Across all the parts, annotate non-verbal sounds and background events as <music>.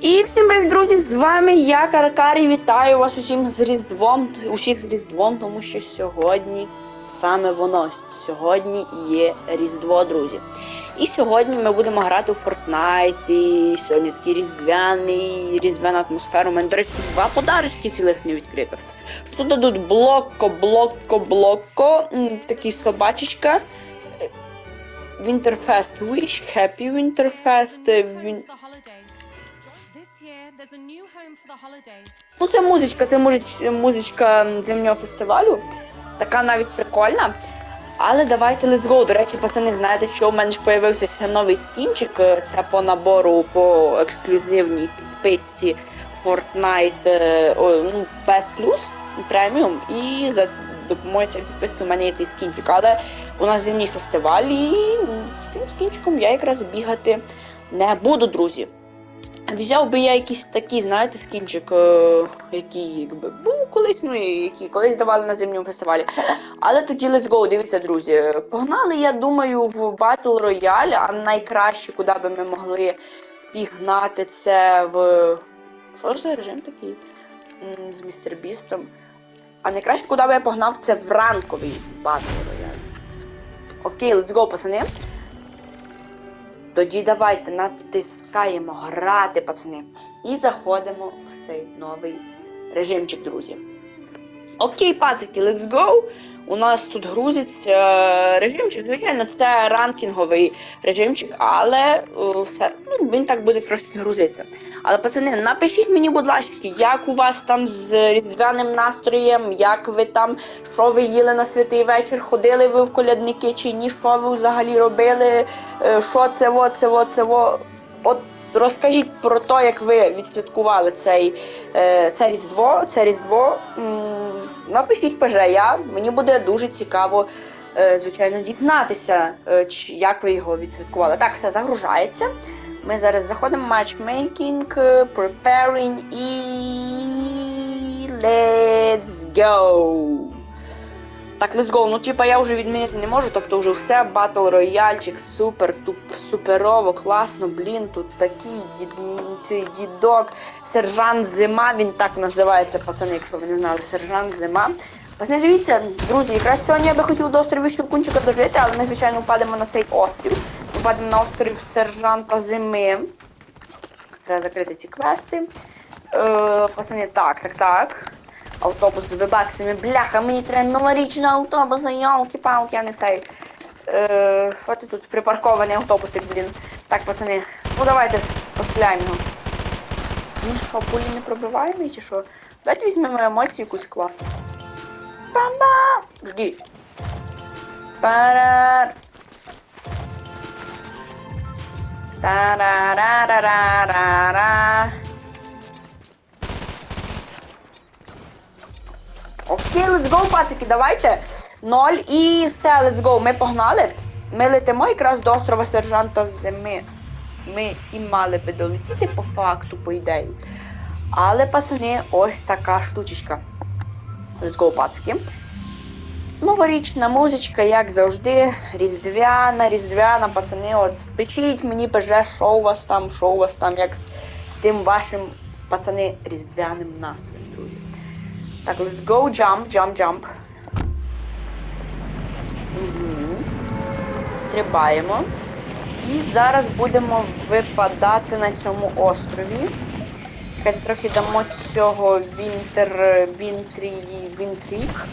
І всім привіт, друзі! З вами я, Каркарі. Вітаю вас усім з Різдвом, усіх з Різдвом, тому що сьогодні саме воно. Сьогодні є Різдво, друзі. І сьогодні ми будемо грати у Fortnite. І сьогодні такий різдвяний, різдвяна атмосфера. У мене, до речі, два подарочки цілих не відкрито. Тут дадуть блокко, блокко, блокко, такий собачечка. Winterfest Wish, Happy Winterfest. е, Він... Ну, це музичка, це музич- музичка зимнього фестивалю. Така навіть прикольна. Але давайте let's go. До речі, пацани, знаєте, що у мене ж появився ще новий скінчик. Це по набору по ексклюзивній підписці Fortnite е, ну, PS Plus преміум. І за допомогою цієї підписки у мене є цей скінчик. Але у нас зимній фестиваль, і з цим скінчиком я якраз бігати не буду, друзі. Взяв би я якийсь такий, знаєте, скінчик, е, який якби був колись, ну і який колись давали на зимньому фестивалі. Але тоді let's go, дивіться, друзі. Погнали, я думаю, в Battle Royale, а найкраще, куди би ми могли пігнати, це в. Що ж за режим такий? З містер Бістом. А найкраще, куди би я погнав, це в ранковий Battle Royale. Окей, let's go, пацани. Тоді давайте натискаємо грати, пацани. І заходимо в цей новий режимчик, друзі. Окей, пацики, let's go. У нас тут грузиться е, режимчик, звичайно, це ранкінговий режимчик, але е, все, ну, він так буде трошки грузитися. Але, пацани, напишіть мені, будь ласка, як у вас там з різдвяним настроєм, як ви там, що ви їли на святий вечір, ходили ви в колядники чи ні, що ви взагалі робили, е, що це во, це во, це во. От розкажіть про те, як ви відсвяткували цей, е, це Різдво, це Різдво. Напишіть ПЖ мені буде дуже цікаво, е, звичайно, дізнатися, е, як ви його відсвяткували. Так, все загружається. Ми зараз заходимо в е, preparing і let's go. Так, let's go. Ну, типа я вже відмінити не можу, тобто вже все, батл рояльчик, супер, туп, суперово, класно, блін, тут такий дід, цей дідок, сержант Зима, він так називається, пацани, якщо ви не знали, сержант Зима. Пацани, дивіться, друзі, якраз сьогодні я би хотів до островів Щелкунчика дожити, але ми, звичайно, впадемо на цей острів. Ми впадемо на острів сержанта Зими. Треба закрити ці квести. Е, пацани, так, так, так. Автобус з вебаксами. Бляха, мені треба новорічний автобус, ялки-палки, а не цей. Е, що тут припаркований автобусик, блін. Так, пацани, ну давайте постріляємо його. Він що, пулі не пробиваємий чи що? Давайте візьмемо емоцію якусь класну. Бам-бам! Жди. Парар. Та-ра-ра-ра-ра-ра. Окей, let's go, пацики, давайте. Ноль і все, let's go. Ми погнали. Ми летимо якраз до острова сержанта Зими. Ми і мали би долетіти по факту, по ідеї. Але, пацани, ось така штучечка. Let's go, пацики. Новорічна музичка, як завжди, різдвяна, різдвяна, пацани, от пишіть мені пише, що у вас там, що у вас там, як з, з тим вашим, пацани, різдвяним настроєм. Так, let's go, jump, jump, jump. Угу. Стрибаємо. І зараз будемо випадати на цьому острові. Чекайте, трохи дамо цього Вінтер, Вінтрі, Вінтрік.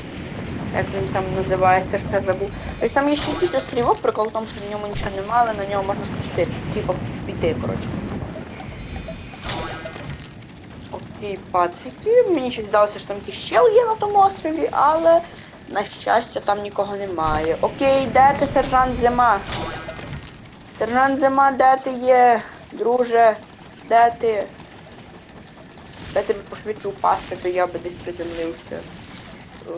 Як він там називається, я забув. Ось там є ще якийсь острівок, прикол в тому, що в ньому нічого немає, але на нього можна спустити. Типа піти, коротше. Окей, пацики. Мені щось здалося, що там якийсь щел є на тому острові, але на щастя там нікого немає. Окей, де ти, сержант Зима? Сержант Зима, де ти є? Друже, де ти? Де тебе пошвидше упасти, то я би десь приземлився. О,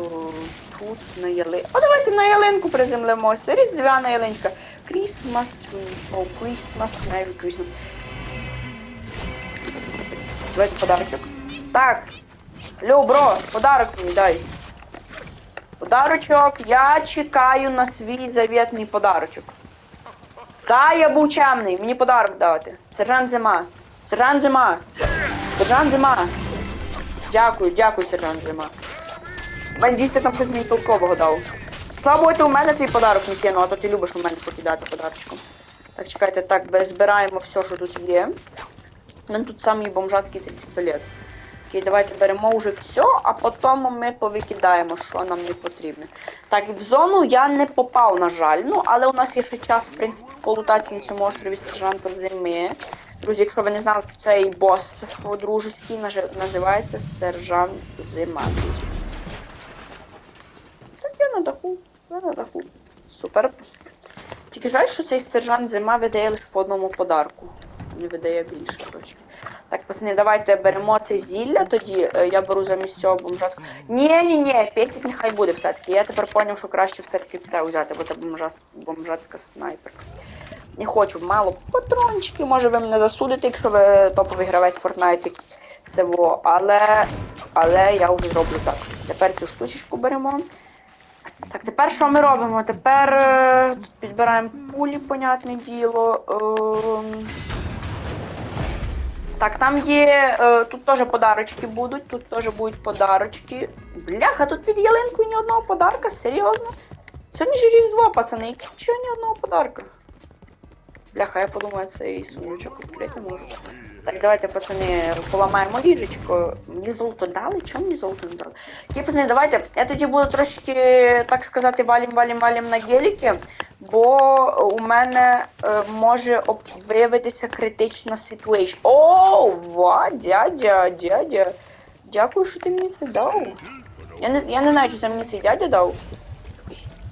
тут на яли. А давайте на ялинку приземлимося. Різдвяна ялинка. Christmas, о, Christmas, Merry Christmas. Давайте подарочок. Так. Льо, бро, подарок мені дай. Подарочок, я чекаю на свій завітний подарочок. Та я був чемний, мені подарок давати. Сержант Зима. Сержант Зима! Сержант Зима! Дякую, дякую, сержант Зима. Бандіт, ти там щось мені толкового дав. Слава Богу, ти у мене свій подарок не кинув, а то ти любиш у мене покидати подарочком. Так, чекайте, так, збираємо все, що тут є. У мене тут самий бомжатський цей пістолет. Окей, давайте беремо вже все, а потім ми повикидаємо, що нам не потрібно. Так, в зону я не попав, на жаль. Ну, але у нас є ще час, в принципі, полутатися на цьому острові сержанта зими. Друзі, якщо ви не знали, цей бос дружеський наж- називається Сержант Зима. Так, я на даху. Я на даху. Супер. Тільки жаль, що цей сержант зима видає лише по одному подарку. Не видає більше, коротше. Так, пацани, давайте беремо це зілля тоді. Е, Я беру замість цього бомжаску. Ні, ні, ні, пестик нехай буде все-таки. Я тепер зрозумів, що краще все-таки це взяти, бо це бомжас... бомжацька снайперка. Не хочу, мало патрончиків, може ви мене засудите, якщо ви топовий гравець Fortnite. Це во, але. Але я вже зроблю так. Тепер цю штучечку беремо. Так, тепер що ми робимо? Тепер е, підбираємо пулі, понятне діло. Ем, так, там є. е, тут теж подарочки будуть, тут теж будуть подарочки. Бляха, тут під ялинкою ні одного подарка, серйозно? Сьогодні ж Різдво, пацани, чого ні одного подарка? Бляха, я подумаю, цей сундучок відкрити можу. Так, давайте, пацани, поламаємо ліжечко. Мені золото дали? Чому мені золото не дали? Окей, пацани, давайте. Я тоді буду трошки, так сказати, валім, валім, валім на геліки, бо у мене е, може виявитися критична ситуація. О, ва, дядя, дядя. Дякую, що ти мені це дав. Я не, я не знаю, чи це мені цей дядя дав.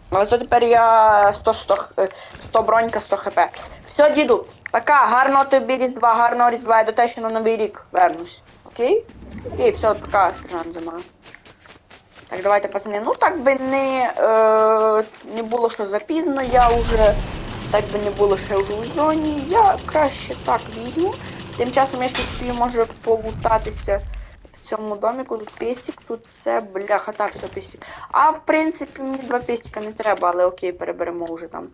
Але то тепер я 100, 100, е, 100 бронька, 100 хп. Все, діду, пока, гарного тобі різдва, гарного різдва, я до тебе ще на новий рік вернусь. Окей? Окей, все, пока, сержант зима. Так, давайте, пацани. Ну так би не, е, не було що запізно, я вже. Так би не було, що я вже у зоні. Я краще так візьму. Тим часом я ще собі можу полутатися в цьому доміку. Тут песик, тут це бляха, так, все песик. А в принципі мені два пестика не треба, але окей, переберемо вже там.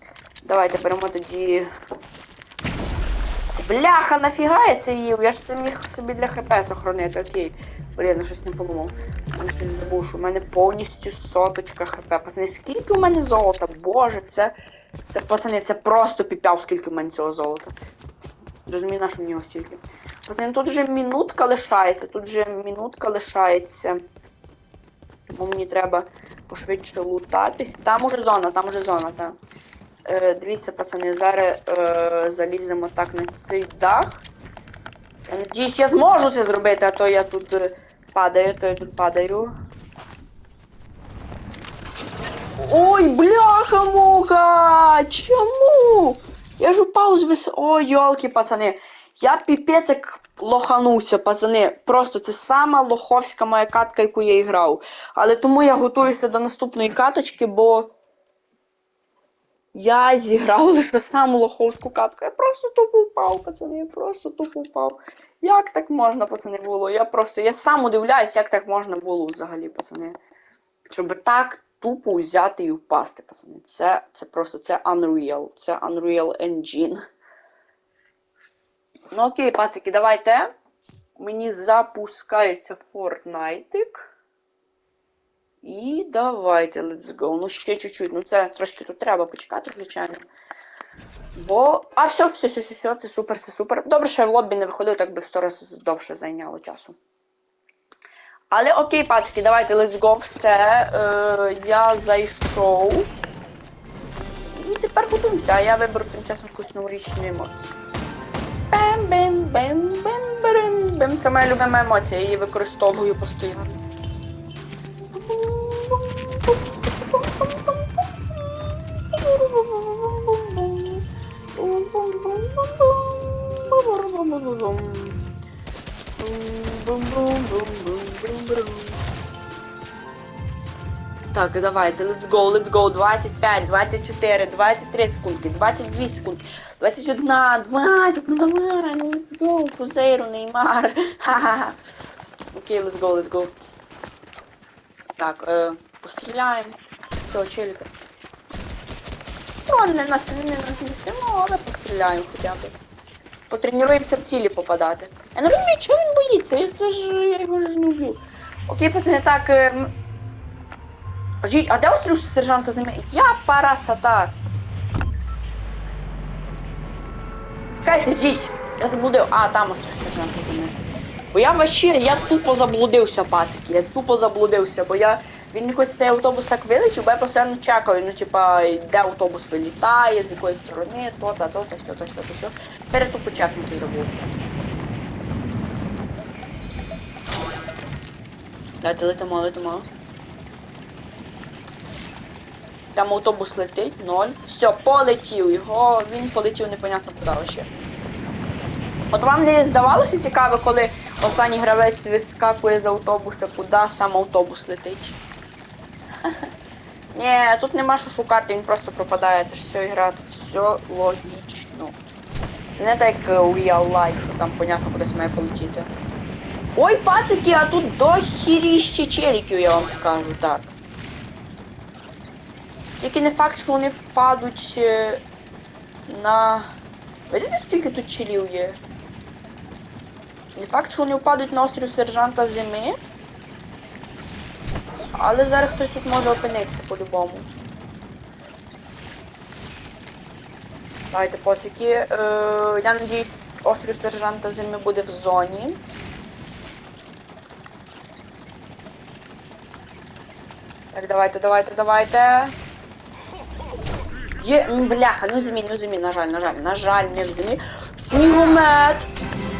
Давайте беремо тоді. Бляха, нафіга я це їв? Я ж це міг собі для хп сохранити, окей. Блін, щось не подумав. Я щось забув, що в мене повністю соточка хп. Пацани, скільки у мене золота? Боже, це. Це пацани, це просто піпяв, скільки в мене цього золота. Розумію, на що мені його стільки. Пацани, тут вже минутка лишається, тут вже минутка лишається. Тому мені треба пошвидше лутатись. Там уже зона, там уже зона, так. Е, дивіться, пацани, зараз е, заліземо так на цей дах. Надіюсь, я зможу це зробити, а то я тут е, падаю, то я тут падаю. Ой, бляха-муха! Чому? Я ж упав з вис... Ой, йолки, пацани. Я піпець як лоханувся, пацани. Просто це сама лоховська моя катка, яку я грав. Але тому я готуюся до наступної каточки, бо. Я зіграв <laughs> лише саму лоховську катку. Я просто тупо впав, пацани, я просто тупо впав. Як так можна, пацани, було? Я просто. Я сам удивляюсь, як так можна було взагалі, пацани. Щоб так тупо взяти і впасти, пацани. Це, це просто це Unreal. Це Unreal Engine. Ну окей, пацики, давайте. Мені запускається Fortnite. І давайте, let's go. Ну ще чуть-чуть. Ну це трошки тут треба почекати, звичайно. Бо. А, все, все, все, все, все, це супер, це супер. Добре, що я в лобі не виходив, так би в сто раз довше зайняло часу. Але окей, пацки, давайте, let's go. Все. Е, я зайшов. І тепер готуємося, а я виберу тим часом якусь новорічну емоцію. бем Це моя любима емоція, я її використовую постійно. Так, давайте, let's go, let's go. 25, 24, 23 секундки, 22 секундки, 21, 20, ну давай, ну let's go, Кузейру, Неймар. <laughs> Ха-ха-ха. Окей, let's go, let's go. Так, е, постріляємо цього челіка. Ну, не нас не нас не сильно, але постріляємо хоча б. Потренуємося в цілі попадати. Я не розумію, чого він боїться, я це ж я його ж не вб'ю. Окей, пацани, так. е, а де острів сержанта зими? Я парасата. Чекайте, жіть. Я заблудив. А, там острів сержанта зими. Бо я вообще, я тупо заблудився, пацики. Я тупо заблудився, бо я. Він якось цей автобус так вилетів, бо я постійно чекаю, ну типа, де автобус вилітає, з якої сторони, то, та, то, та, сьо, то, сьо, то. Тепер тупо чекнути забув. Дайте летимо, летимо. Там автобус летить, ноль. Все, полетів його, він полетів непонятно куди ще. От вам не здавалося цікаво, коли останній гравець вискакує з автобуса, куди сам автобус летить? <laughs> Ні, тут нема що шукати, він просто пропадає, це ж все ігра, тут все логічно. Це не так як у Real Life, що там понятно кудись має полетіти. Ой, пацики, а тут дохіріще челіків, я вам скажу так. Тільки не факт, що вони впадуть е, на. Видите, скільки тут челів є? Не факт, що вони впадуть на острів сержанта зими. Але зараз хтось тут може опинитися по-любому. Давайте, поцики. Е, я надіюсь, острів сержанта зими буде в зоні. Так, давайте, давайте, давайте. Є, бляха, в зимі, в зимі, на жаль, на жаль, на жаль, не в зимі.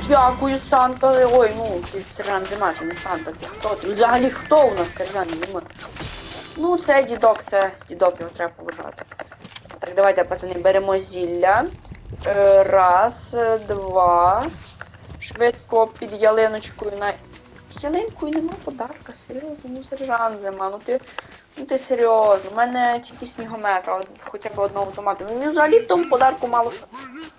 Дякую, Санта. Ой, ну, ти сержант зима, це не Санта, ти хто? Ти взагалі хто у нас сержант зими? Ну, це дідок, це дідок, його треба поважати. Так, давайте, пацани, беремо зілля. Е, раз, е, два. Швидко під ялиночкою на. Ялинкою нема подарка, серйозно, ну сержант зима, ну ти. Ну ти серйозно, у мене тільки снігомет, хоча б одного автомату. Ну взагалі в тому подарку мало що.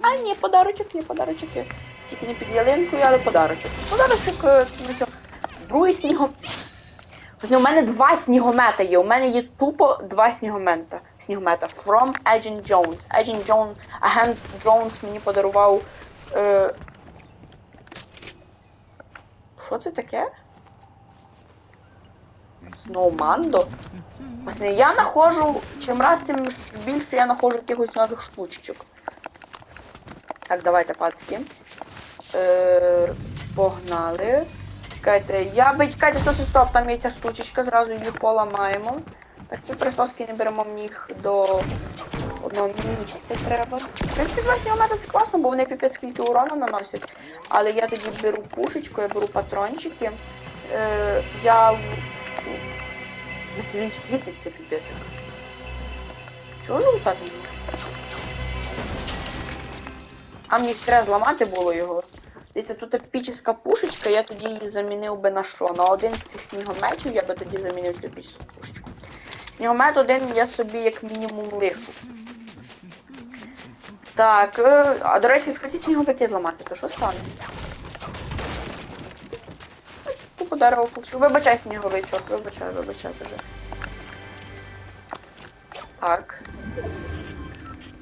А ні, подарочок є, подарочок є. Тільки не під ялинкою, але подарочок. Подарочок е, на цьому. Другий снігом. У мене два снігомета є. У мене є тупо два снігомета. Снігомета. From Agent Jones. Agent Jones, агент Jones мені подарував. Е... Що це таке? Snowmando? Власне, я знаходжу, чим раз, тим більше я знаходжу якихось нових штучок. Так, давайте, пацки. Е, погнали. Чекайте, я би чекайте, стоп, стоп, там є ця штучечка, зразу її поламаємо. Так, ці пристоски не беремо їх до одного місця треба. В принципі, власне, момента це класно, бо вони піпець скільки урону наносять. Але я тоді беру пушечку, я беру патрончики. Е, я. Він світиться піпець. Чого залутати? А мені треба зламати було його. Десь тут епічна пушечка, я тоді її замінив би на що? На один з цих снігометів я би тоді замінив епічну пушечку. Снігомет один я собі як мінімум лишу. Так, е, а до речі, якщо ці сніговики зламати, то що станеться? Купу дерева получив. Вибачай сніговичок, вибачай, вибачай вже. Так.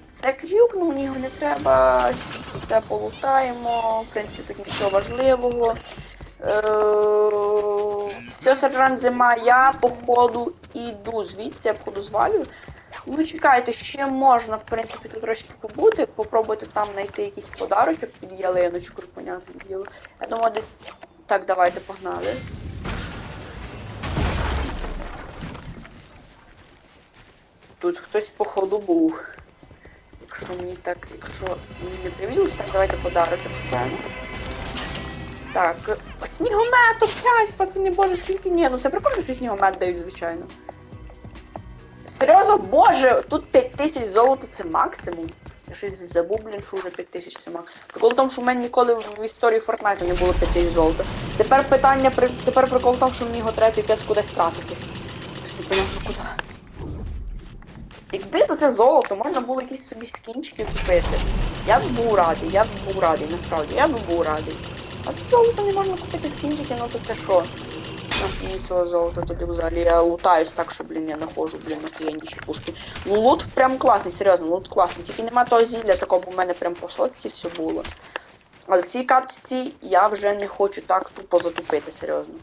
Це крюк, ну мені його не треба. Все полутаємо. В принципі, тут нічого важливого. Е, Все, сержант зима, я походу іду звідси, я походу звалю. Ну чекайте, ще можна, в принципі, тут трошки побути, попробувати там знайти якийсь подарочок під ялиночкою, понятне. Я думаю, де... так, давайте погнали. Тут хтось походу був. Якщо мені так, якщо мені не привілось, так давайте подарочок шукаємо. Так, снігомет опять, пацани, боже, скільки ні, ну це прикольно, що снігомет дають, звичайно. Серйозно, боже, тут 5000 золота це максимум. Я щось забув, блін, що вже 5000 це максимум. Прикол в тому, що в мене ніколи в історії Fortnite не було 5000 золота. Тепер питання, при- тепер прикол в тому, що мені його треба піпець кудись тратити. Якби за це золото можна було якісь собі скінчики купити, я б був радий, я б був радий, насправді, я б був радий. А з золота не можна купити скінчики, ну то це що? І цього золота тоді взагалі я лутаюсь так, що, блін, я нахожу, блін, охуєнніші пушки. Ну лут прям класний, серйозно, лут класний. Тільки нема того зілля такого, в мене прям по сотці все було. Але в цій катці я вже не хочу так тупо затупити, серйозно.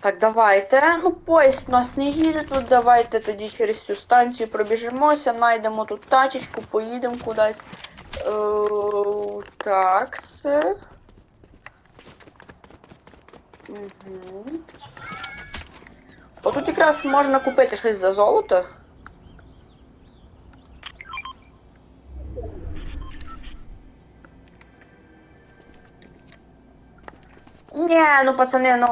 Так, давайте. Ну, поїзд у нас не їде тут. Давайте тоді через цю станцію пробіжимося, знайдемо тут тачечку, поїдемо кудись. Е, так, це. Угу. Отут якраз можна купити щось за золото. Ні, ну пацани, ну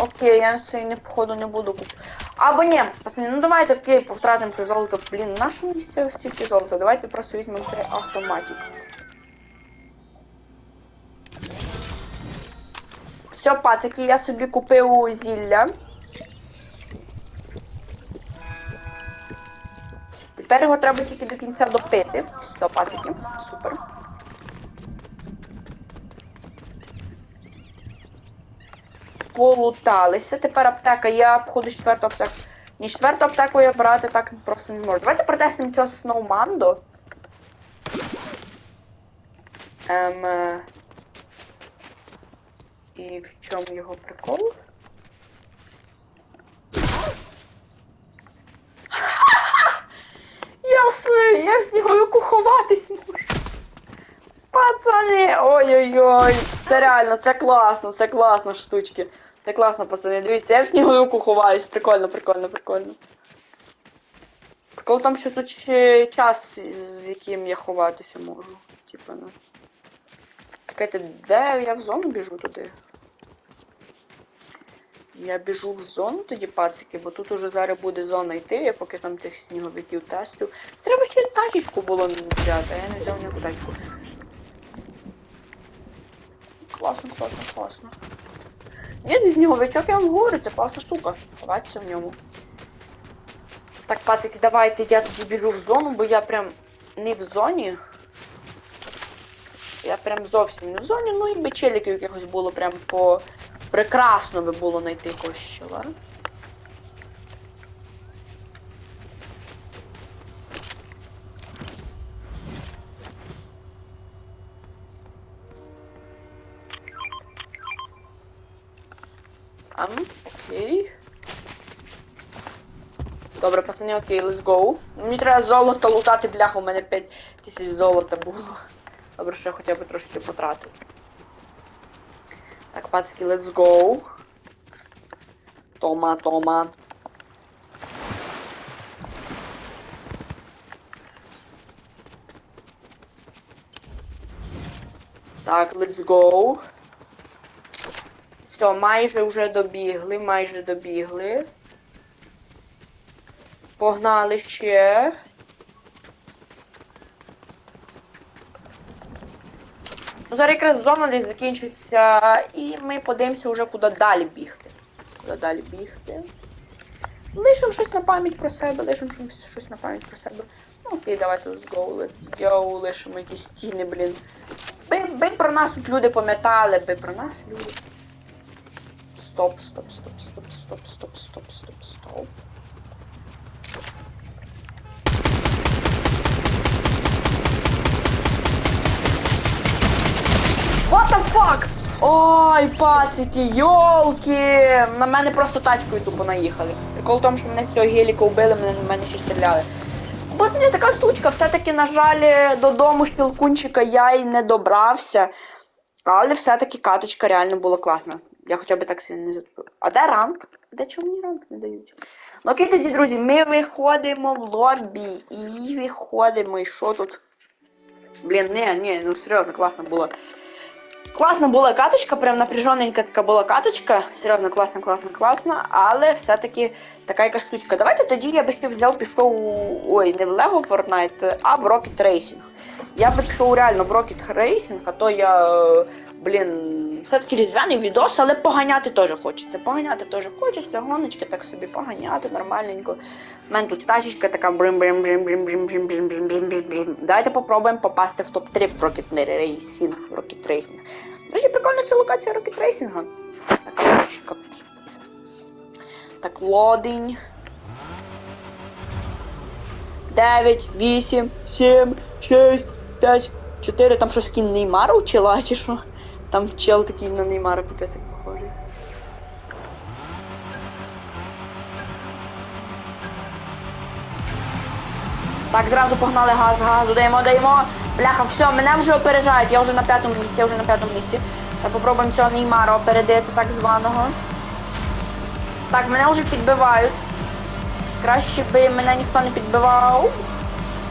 окей, я цей не походу не буду купувати. Або ні, пацани, ну давайте окей, повтратимо це золото. Блін, на що стільки золота? Давайте просто візьмемо цей автоматик. Все, пацики, я собі купив зілля. Тепер його треба тільки до кінця допити. Все, пацики, супер. Полуталися. Тепер аптека. Я обходу четверту аптеку. Ні, четверту аптеку я брати так просто не зможу. Давайте протестимо цього Сноумандо. Ем... І в чому його прикол? <laughs> Я в свою, я в сніговику ховатись можу. Пацани, ой-ой-ой. Це реально, це класно, це класно штучки. Це класно, пацани. Дивіться, я в сніговику ховаюсь. Прикольно, прикольно, прикольно. Прикол тому, що тут ще час, з яким я ховатися можу. Типа, ну. Чекайте, де я в зону біжу туди? Я біжу в зону тоді, пацики, бо тут уже зараз буде зона йти, я поки там тих сніговиків тестив. Треба ще тачечку було взяти, а я не взяв ніяку тачку. Класно, класно, класно. Ні, сніговичок, я вам говорю, це класна штука. Ховатися в ньому. Так, пацики, давайте я тоді біжу в зону, бо я прям не в зоні. Я прям зовсім не в зоні, ну і би челіків якихось було прям по... Прекрасно би було знайти якогось щела. Окей. Добре, пацани, окей, let's go. Мені треба золото лутати, бляха, у мене 5 тисяч золота було. Добре, що я хоча б трошки потратив. Так, пацки, let's go. Тома, Тома. Так, let's go. Все, майже вже добігли, майже добігли. Погнали ще. Ну, Зараз якраз зона десь закінчиться, і ми подивимося вже куди далі бігти. Куди далі бігти. Лишимо щось на пам'ять про себе, лишимо щось, на пам'ять про себе. Ну окей, давайте let's go, let's go, лишимо якісь стіни, блін. Би, би про нас тут люди пам'ятали, би про нас люди. Стоп, стоп, стоп, стоп, стоп, стоп, стоп, стоп, стоп. Fuck? Ой, пацики, йолки! На мене просто тачкою тупо наїхали. Прикол в тому, що мене всього геліка вбили, мене на мене ще стріляли. Бо це така штучка, все-таки, на жаль, додому щелкунчика я й не добрався. Але все-таки каточка реально була класна. Я хоча б так сильно не затупив. А де ранг? Де чому мені ранг не дають? Ну окей, тоді, друзі, ми виходимо в лобі і виходимо. І що тут? Блін, ні, ні, ну серйозно, класно було. Класна була каточка, прям напряжененька така була каточка. Серйозно, класно, класно, класно, але все-таки така яка штучка. Давайте тоді я би ще взяв, пішов. у- Ой, не в Lego Fortnite, а в Rocket Racing. Я би пішов реально в Rocket Racing, а то я. Блін, все-таки різдвяний відос, але поганяти теж хочеться. Поганяти теж хочеться, гоночки так собі поганяти нормальненько. У мене тут тачечка така брим брим брим брим брим брим брим брим брим брим брим Давайте попробуємо попасти в топ-3 в Rocket Racing. В Rocket Racing. Дуже прикольна ця локація Rocket Racing. Така логічка. Так, лодень. 9, 8, 7, 6, 5, 4, там щось кін Неймара у чи що? Там чел такий на Неймара капець як похожий. Так, зразу погнали газ, газу, даємо, даємо. Бляха, все, мене вже опереджають, я вже на п'ятому місці, я вже на п'ятому місці. Так, попробуємо цього Неймара опередити так званого. Так, мене вже підбивають. Краще би мене ніхто не підбивав.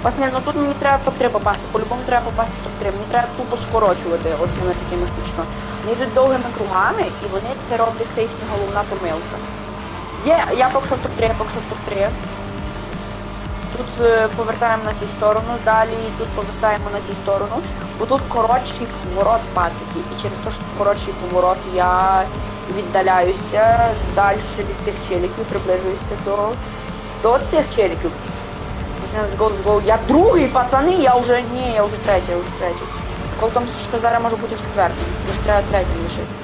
Пасне, ну тут мені треба топ-3 попасти. По-любому треба попасти в топ-3. Мені треба тупо скорочувати оцими такими штучками. Вони йдуть довгими кругами і вони це роблять, це їхня головна помилка. Є, я поки що в топ-3, я поки що в топ-3. Тут е, повертаємо на ту сторону, далі тут повертаємо на ту сторону. Бо тут коротший поворот пацики. І через те, що коротший поворот я віддаляюся далі від тих челіків, приближуюся до, до цих челіків. Let's go, let's go. Я другий, пацани, я вже ні, я вже третій, я вже третій. Коли там що зараз може бути четвертий. Вже треба третім лишитися.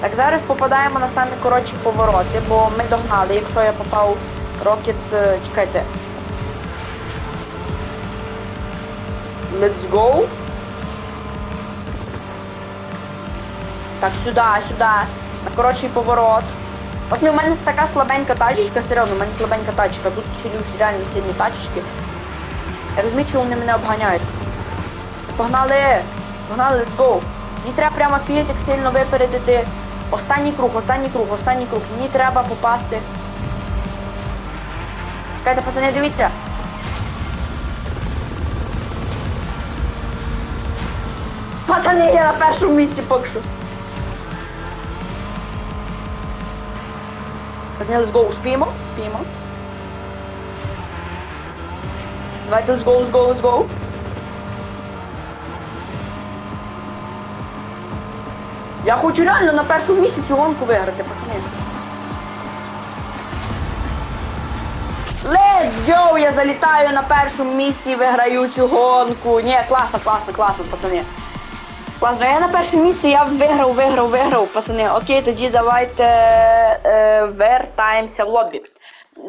Так, зараз попадаємо на самі коротші повороти, бо ми догнали, якщо я попав рокет. е, Чекайте. Let's go. Так, сюди, сюди. На коротший поворот. Ось у мене така слабенька тачечка, серйозно, у мене слабенька тачка. Тут чилюсь реально сильні тачечки. Я розумію, чому вони мене обганяють. Погнали! Погнали, let's go! Мені треба прямо фієт, як сильно випередити. Останній круг, останній круг, останній круг. Мені треба попасти. Чекайте, пацани, дивіться. Пацани, я на першому місці поки Пацани, let's go, успіємо? Успіємо. Давайте, let's go, let's go, let's go. Я хочу реально на першому місці цю гонку виграти, пацани. Let's go! Я залітаю на першому місці і виграю цю гонку. Ні, класно, класно, класно, пацани. Класно, я на першому місці, я виграв, виграв, виграв, пацани. Окей, тоді давайте е, вертаємося в лобі.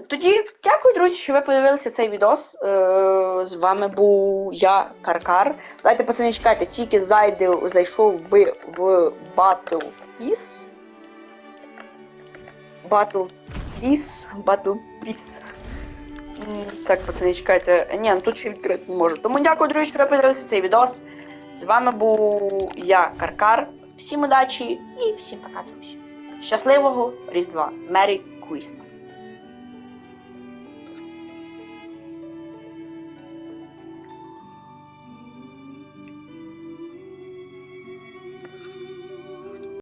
Тоді дякую, друзі, що ви подивилися цей відос. Е, з вами був я, Каркар. Давайте, пацани, чекайте, тільки зайде, зайшов би в Battle Peace. Battle Peace. Battle Peace. Так, пацани, чекайте. Ні, ну тут ще відкрити не можу. Тому дякую, друзі, що ви подивилися цей відос. З вами був я, Каркар. Всім удачі і всім пока, друзі. Щасливого Різдва! Merry Christmas!